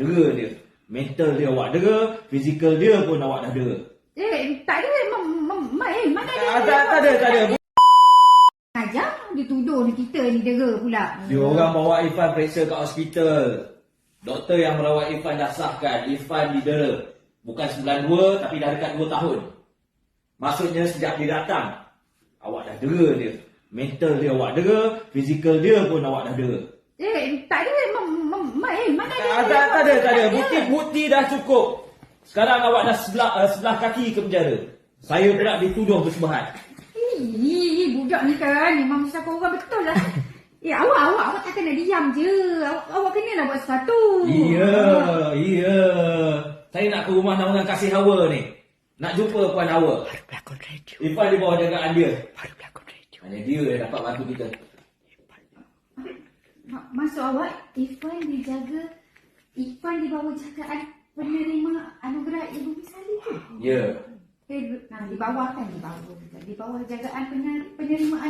dera dia. Mental dia awak dera, fizikal dia pun awak dah dera. Eh, tak ada. Mam, eh, mana ada. Tak, tak, tak ada, tak ada. Ajar dituduh ni kita ni dera pula. Dia orang bawa Irfan periksa kat hospital. Doktor yang merawat Irfan dah sahkan Irfan didera. Bukan 92 tapi dah dekat 2 tahun. Maksudnya sejak dia datang, awak dah dera dia. Mental dia awak dera, fizikal dia pun awak dah dera. Eh, tak ada. Mam, mam, mam, eh, mana ada. Tak, ada, tak ada. Bukti-bukti dah cukup. Sekarang awak dah sebelah, uh, sebelah kaki ke penjara. Saya pula dituduh bersubahat. Ih, budak ni kan memang mesti kau orang betul lah. Eh, awak, awak, awak tak kena diam je. Awak, awak kena lah buat sesuatu. Iya, iya. Saya nak ke rumah naungan kasih Hawa ni. Nak jumpa Puan Hawa. Baru berlakon radio. Irfan di bawah jagaan dia. Baru berlakon radio. Hanya dia yang dapat bantu kita. Ma- Maksud awak, Irfan dijaga, Irfan di bawah jagaan penerima anugerah Ibu Misali tu? Ya. Eh, nah, di bawah kan, di bawah. Di bawah jagaan pener- penerimaan